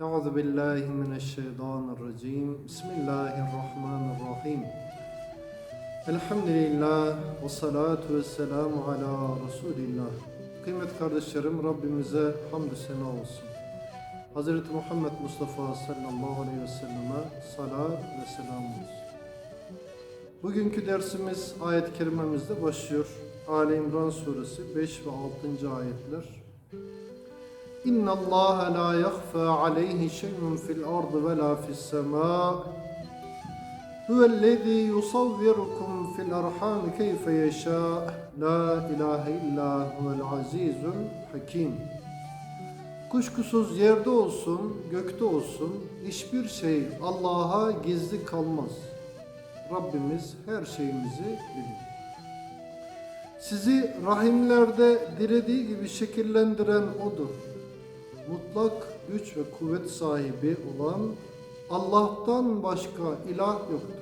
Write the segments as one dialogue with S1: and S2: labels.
S1: Euzu billahi mineşşeytanirracim. Bismillahirrahmanirrahim. Elhamdülillah ve salatu ve selamu ala Resulillah. Kıymet kardeşlerim Rabbimize hamdü sena olsun. Hz. Muhammed Mustafa sallallahu aleyhi ve selleme salat ve selam olsun. Bugünkü dersimiz ayet-i kerimemizde başlıyor. Ali İmran suresi 5 ve 6. ayetler İnna Allah la yakhfa aleyhi şey'un fil ardı ve la fis sema. Huvellezî yusavvirukum fil arham keyfe yeşâ. La ilahe illa huvel azizul hakim. Kuşkusuz yerde olsun, gökte olsun hiçbir şey Allah'a gizli kalmaz. Rabbimiz her şeyimizi bilir. Sizi rahimlerde dilediği gibi şekillendiren O'dur. Mutlak güç ve kuvvet sahibi olan Allah'tan başka ilah yoktur.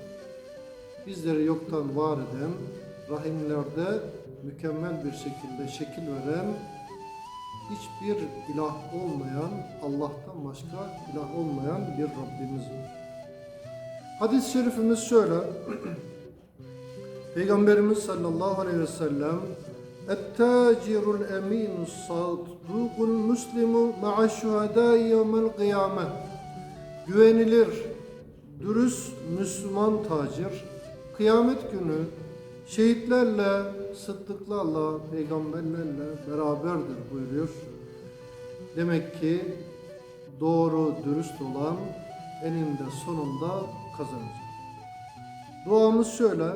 S1: Bizleri yoktan var eden, rahimlerde mükemmel bir şekilde şekil veren, hiçbir ilah olmayan, Allah'tan başka ilah olmayan bir Rabbimiz var. Hadis-i şerifimiz şöyle. Peygamberimiz sallallahu aleyhi ve sellem Et-tacirul eminu sadukul muslimu ma'a şuhadai yevmel kıyame Güvenilir, dürüst Müslüman tacir kıyamet günü şehitlerle, sıddıklarla, peygamberlerle beraberdir buyuruyor. Demek ki doğru, dürüst olan eninde sonunda kazanacak. Duamız şöyle.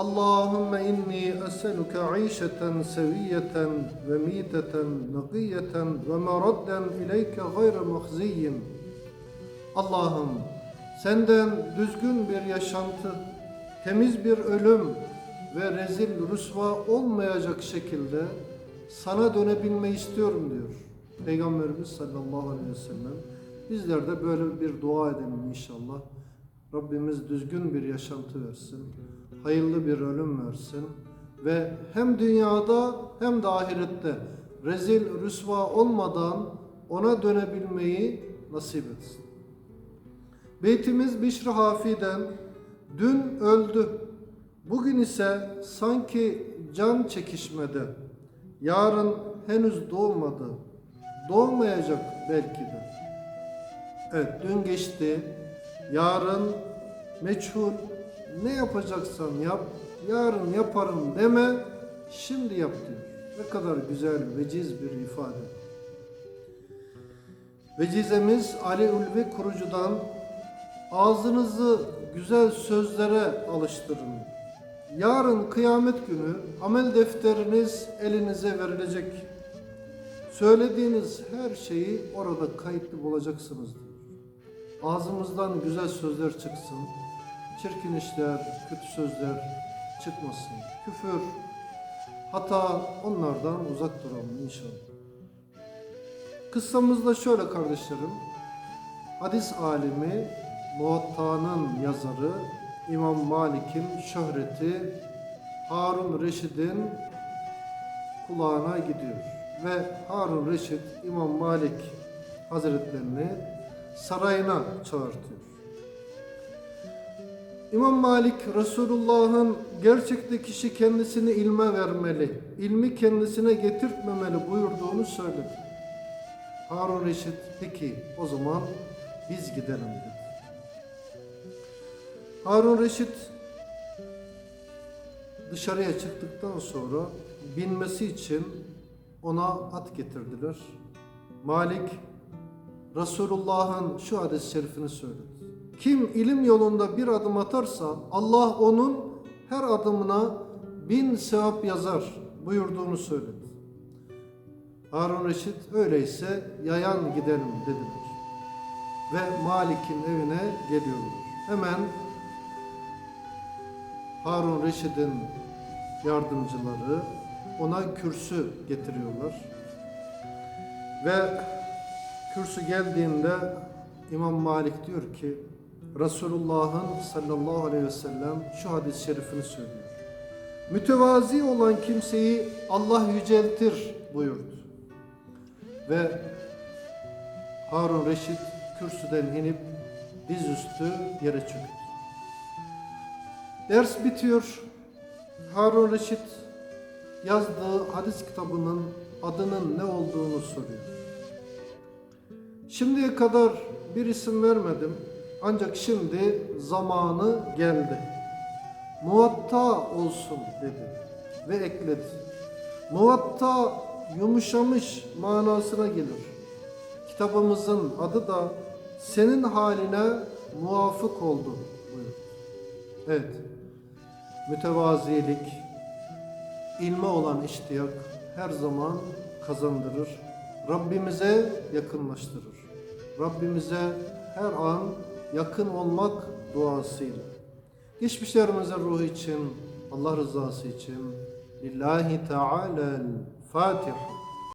S1: Allahümme inni eseluke işeten seviyeten ve miteten nakiyeten ve meradden ileyke gayre mahziyyin. Senden düzgün bir yaşantı, temiz bir ölüm ve rezil rüsva olmayacak şekilde sana dönebilmeyi istiyorum diyor. Peygamberimiz sallallahu aleyhi ve sellem. Bizler de böyle bir dua edelim inşallah. Rabbimiz düzgün bir yaşantı versin, hayırlı bir ölüm versin ve hem dünyada hem de ahirette rezil rüsva olmadan ona dönebilmeyi nasip etsin. Beytimiz Bişr Hafi'den dün öldü, bugün ise sanki can çekişmede, yarın henüz doğmadı, doğmayacak belki de. Evet dün geçti, yarın meçhul, ne yapacaksan yap, yarın yaparım deme, şimdi yap diyor. Ne kadar güzel, veciz bir ifade. Vecizemiz Ali Ulvi kurucudan ağzınızı güzel sözlere alıştırın. Yarın kıyamet günü amel defteriniz elinize verilecek. Söylediğiniz her şeyi orada kayıtlı bulacaksınız. Ağzımızdan güzel sözler çıksın. Çirkin işler, kötü sözler çıkmasın. Küfür, hata onlardan uzak duralım inşallah. Kıssamızda şöyle kardeşlerim. Hadis alimi, Muvatta'nın yazarı İmam Malik'in şöhreti Harun Reşid'in kulağına gidiyor. Ve Harun Reşid İmam Malik Hazretlerini sarayına çağırtıyor. İmam Malik Resulullah'ın gerçekte kişi kendisini ilme vermeli, ilmi kendisine getirtmemeli buyurduğunu söyledi. Harun Reşit peki o zaman biz gidelim dedi. Harun Reşit dışarıya çıktıktan sonra binmesi için ona at getirdiler. Malik Resulullah'ın şu hadis-i şerifini söyledi. Kim ilim yolunda bir adım atarsa Allah onun her adımına bin sevap yazar buyurduğunu söyledi. Harun Reşit öyleyse yayan gidelim dediler. Ve Malik'in evine geliyorlar. Hemen Harun Reşid'in yardımcıları ona kürsü getiriyorlar. Ve kürsü geldiğinde İmam Malik diyor ki Resulullah'ın sallallahu aleyhi ve sellem şu hadis-i şerifini söylüyor. Mütevazi olan kimseyi Allah yüceltir buyurdu. Ve Harun Reşit kürsüden inip dizüstü yere çöktü. Ders bitiyor. Harun Reşit yazdığı hadis kitabının adının ne olduğunu soruyor. Şimdiye kadar bir isim vermedim. Ancak şimdi zamanı geldi. Muvatta olsun dedi ve ekledi. Muvatta yumuşamış manasına gelir. Kitabımızın adı da senin haline muvafık oldu buyur. Evet. Mütevazilik, ilme olan iştiyak her zaman kazandırır. Rabbimize yakınlaştırır. Rabbimize her an yakın olmak duasıyla. Geçmişlerimizin ruhu için, Allah rızası için Lillahi Teala'l Fatiha.